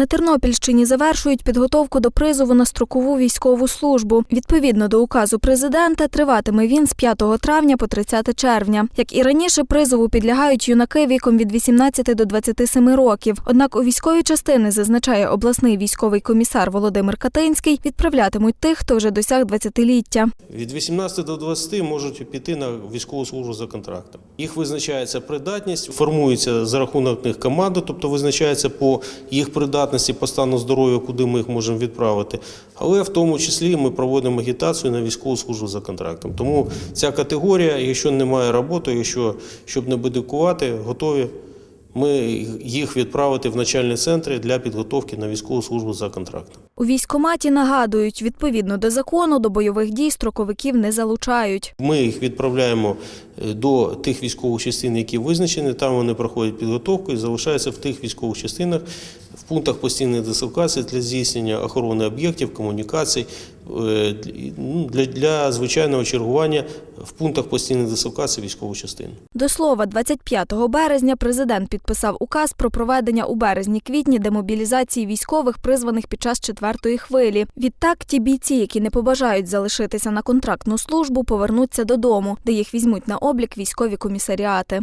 На Тернопільщині завершують підготовку до призову на строкову військову службу. Відповідно до указу президента, триватиме він з 5 травня по 30 червня. Як і раніше, призову підлягають юнаки віком від 18 до 27 років. Однак у військові частини, зазначає обласний військовий комісар Володимир Катинський, відправлятимуть тих, хто вже досяг 20-ліття. Від 18 до 20 можуть піти на військову службу за контрактом. Їх визначається придатність, формується за рахунок них команда, тобто визначається по їх придатності, по стану здоров'я, куди ми їх можемо відправити. Але в тому числі ми проводимо агітацію на військову службу за контрактом. Тому ця категорія, якщо немає роботи, якщо щоб не бедикувати, готові. Ми їх відправити в начальні центри для підготовки на військову службу за контрактом. У військкоматі нагадують, відповідно до закону, до бойових дій строковиків не залучають. Ми їх відправляємо е, до тих військових частин, які визначені. Там вони проходять підготовку і залишаються в тих військових частинах, в пунктах постійної дислокації для здійснення охорони об'єктів, комунікацій, е, ну, для, для звичайного чергування в пунктах постійної дислокації військових частин. До слова, 25 березня президент підписав указ про проведення у березні-квітні демобілізації військових, призваних під час четвертої хвилі. Відтак, ті бійці, які не побажають залишитися на контрактну службу, повернуться додому, де їх візьмуть на облік військові комісаріати.